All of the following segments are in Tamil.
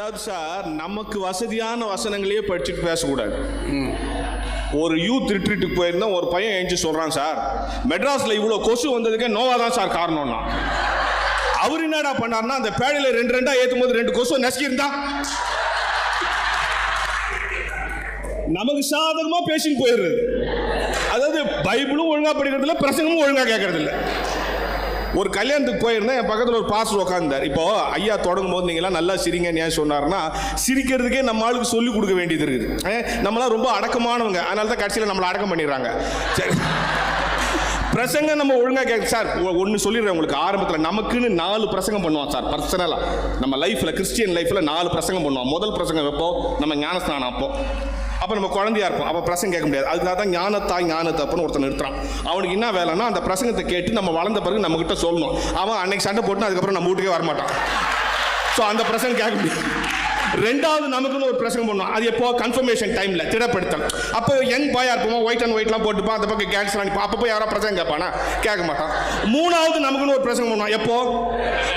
அதாவது சார் நமக்கு வசதியான வசனங்களையே படிச்சுட்டு பேசக்கூடாது. ஒரு யூத் ரிட்ரீட்டுக்கு போயிருந்தா ஒரு பையன் எழுந்து சொல்றான் சார் மெட்ராஸ்ல இவ்வளோ கொசு வந்ததுக்கே நோவா தான் சார் காரணம்னா. அவர் என்னடா பண்ணாருன்னா அந்த பேழையில ரெண்டு ரெண்டா ஏத்தும் போது ரெண்டு கொசு நசுக்கியிருந்தா. நமக்கு சாதகமா பேசின்னு போயிடுறது. அதாவது பைபிளும் ஒழுங்கா படிக்கிறது இல்ல பிரசங்கமும் ஒழுங்கா கேட்கறது இல்ல ஒரு கல்யாணத்துக்கு போயிருந்தேன் என் பக்கத்தில் ஒரு பாஸ்டர் உட்காந்தார் இப்போ ஐயா தொடங்கும் போது நீங்களாம் நல்லா சிரிங்கன்னு ஏன் சொன்னார்னா சிரிக்கிறதுக்கே நம்ம ஆளுக்கு சொல்லி கொடுக்க வேண்டியது இருக்குது. நம்மளாம் ரொம்ப அடக்கமானவங்க. அதனால தான் கடைசியில் நம்மளை அடக்கம் பண்ணிடுறாங்க. சரி. பிரசங்கம் நம்ம ஒழுங்காக கேட்க சார் ஒன்று சொல்லிடுறேன் உங்களுக்கு. ஆரம்பத்தில் நமக்குன்னு நாலு பிரசங்கம் பண்ணுவோம் சார் பர்சனலாக நம்ம லைஃப்பில் கிறிஸ்டியன் லைஃப்பில் நாலு பிரசங்கம் பண்ணுவோம் முதல் பிரசங்கம் வைப்போ நம்ம ஞானஸ்தானம் அப்போ. அப்போ நம்ம குழந்தையா இருப்போம். அப்போ பிரசங்கம் கேட்க முடியாது. அதுக்காக தான் ஞானத்தாய் ஞானத்தப்புன்னு ஒருத்தன் நிறுத்துறான். அவனுக்கு என்ன வேலைன்னா அந்த பிரசங்கத்தை கேட்டு நம்ம வளர்ந்த பிறகு நம்மகிட்ட சொல்லணும். அவன் அன்னைக்கு சண்டை போட்டு அதுக்கப்புறம் நம்ம வீட்டுக்கே வரமாட்டான். ஸோ அந்த பிரசங்கம் கேட்க முடியாது. ரெண்டாவது நமக்குன்னு ஒரு பிரசங்கம் பண்ணுவோம் அது எப்போ? கன்ஃபர்மேஷன் டைமில் திடப்படுத்தல். அப்போ யங் பாயா இருப்போமா? ஒயிட் அண்ட் ஒயிட்லாம் போட்டுப்பான். அந்த பக்கம் கேன்சர் அனுப்பி அப்போ போய் யாரோ பிரசங்கம் கேட்பானா? கேட்க மாட்டான். மூணாவது நமக்குன்னு ஒரு பிரசங்கம் பண்ணுவோம் எப்போ?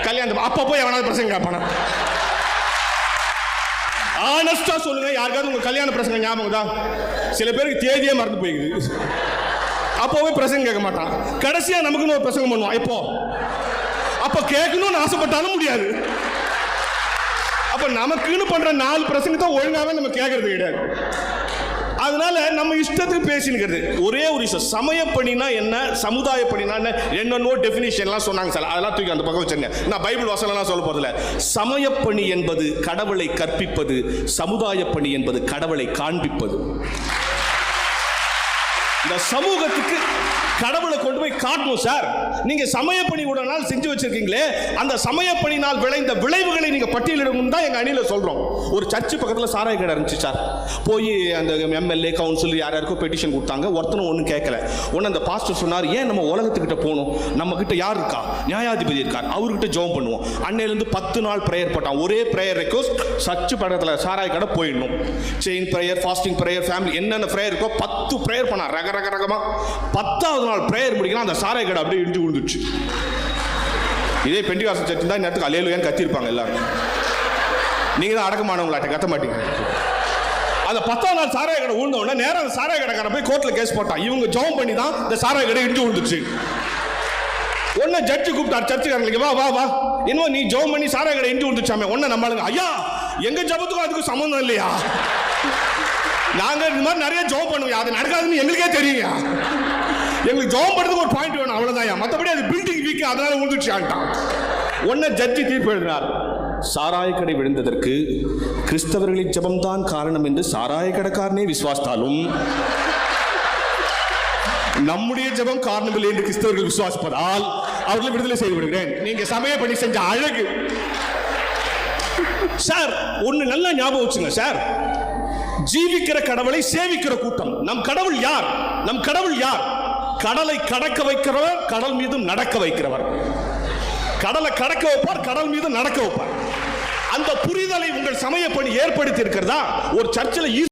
கல்யாணம் அப்போ போய் எவனாவது பிரசங்கம் கேட்பானா? ஆனஸ்டா சொல்லுங்க. யாருக்காவது உங்க கல்யாண பிரசங்க ஞாபகம் தான் சில பேருக்கு தேதியே மறந்து போயிடுது அப்போவே பிரசங்கம் கேட்க மாட்டான். கடைசியா நமக்குன்னு ஒரு பிரசங்கம் பண்ணுவான். இப்போ. அப்ப கேட்கணும்னு ஆசைப்பட்டாலும் முடியாது. அப்ப நமக்குன்னு பண்ற நாலு பிரசங்கத்தை ஒழுங்காவே நம்ம கேட்கறது கிடையாது. அதனால நம்ம இஷ்டத்துக்கு பேசினுக்கிறது. ஒரே ஒரு விஷயம் சமய பணினா என்ன சமுதாய பணினா என்ன என்னென்னோ டெஃபினிஷன்லாம் சொன்னாங்க சார். அதெல்லாம் தூக்கி அந்த பக்கம் வச்சுருங்க. நான் பைபிள் வசனம்லாம் சொல்ல போகிறதில்ல சமய பணி என்பது கடவுளை கற்பிப்பது சமுதாய பணி என்பது கடவுளை காண்பிப்பது. இந்த சமூகத்துக்கு கடவுளை கொண்டு போய் காட்டணும் சார் நீங்க சமயப்பணி ஒரு நாள் செஞ்சு வச்சிருக்கீங்களே அந்த சமயப்பணினால் விளைந்த விளைவுகளை நீங்க பட்டியலிடணும் தான் எங்க அணியில சொல்றோம். ஒரு சர்ச்சு பக்கத்துல சாராய கடை இருந்துச்சு சார் போய் அந்த எம்எல்ஏ கவுன்சில் யார் யாருக்கோ பெட்டிஷன் கொடுத்தாங்க ஒருத்தனும் ஒன்றும் கேட்கல. ஒன்று அந்த பாஸ்டர் சொன்னார் ஏன் நம்ம உலகத்துக்கிட்ட போகணும்? நம்ம கிட்ட யார் இருக்கா? நியாயாதிபதி இருக்கார். அவர்கிட்ட ஜெபம் பண்ணுவோம். அன்னையிலேருந்து பத்து நாள் ப்ரேயர் போட்டான். ஒரே ப்ரேயர் ரெக்வஸ்ட் சர்ச்சு பக்கத்தில் சாராய கடை போயிடணும். Chain prayer fasting prayer family என்னென்ன ப்ரேயர் இருக்கோ பத்து ப்ரேயர் பண்ணான். ரக ரக ரகமாக பத்தாவது நாள் ப்ரேயர் முடிக்கலாம் அந்த சாராய கடை அப்படியே இடிஞ்சு விழுந்துச்சு இதே பெண்டிவாசம் சர்ச்சு தான் நேரத்துக்கு அலையிலுயான்னு கத்திருப்பாங்க எல்லாரும். நீங்க தான் அடக்கமானவங்களாட்ட கத்த மாட்டீங்க. அந்த பத்தாம் நாள் சாராய கடை விழுந்த உடனே நேரம் அந்த சாராய கடைக்காரன் போய் கோர்ட்ல கேஸ் போட்டான். இவங்க ஜெபம் பண்ணி தான் இந்த சாராய கடை இடிஞ்சு விழுந்துச்சு ஒன்னு ஜட்ஜு கூப்பிட்டார் சர்ச்சுக்காரங்களுக்கு வா வா வா. இன்னும் நீ ஜெபம் பண்ணி சாராய கடை இடிஞ்சு விழுந்துச்சாமே உன்னை நம்மளுங்க ஐயா எங்க ஜபத்துக்கும் அதுக்கும் சம்மந்தம் இல்லையா? நாங்க இந்த மாதிரி நிறைய ஜெபம் பண்ணுவோம். அது நடக்காதுன்னு எங்களுக்கே தெரியுங்க எங்களுக்கு ஜெபம் பண்ணுறதுக்கு ஒரு பாயிண்ட் வேணும் அவ்வளவுதான் மற்றபடி அது பில்டிங் வீக் அதனால விழுந்துச்சான்ட்டான் உன்னை ஜட்ஜி தீர்ப்பு எழுதினார் சாராய கடை விழுந்ததற்கு கிறிஸ்தவர்களின் ஜபம்தான் காரணம் என்று சாராய கடைக்காரனே விசுவாசித்தாலும் நம்முடைய ஜெபம் காரணமில்லை என்று கிறிஸ்தவர்கள் விசுவாசிப்பதால் அவர்களை விடுதலை செய்து விடுகிறேன். நீங்க சமய பணி செஞ்ச அழகு. சார் ஒண்ணு நல்லா ஞாபகம் வச்சுங்க சார் ஜீவிக்கிற கடவுளை சேவிக்கிற கூட்டம். நம் கடவுள் யார்? நம் கடவுள் யார்? கடலை கடக்க வைக்கிறவர் கடல் மீது நடக்க வைக்கிறவர். கடலை கடக்க வைப்பார் கடல் மீது நடக்க வைப்பார். அந்த புரிதலை உங்கள் சமய பணி ஏற்படுத்தி இருக்கிறதா ஒரு சர்ச்சில்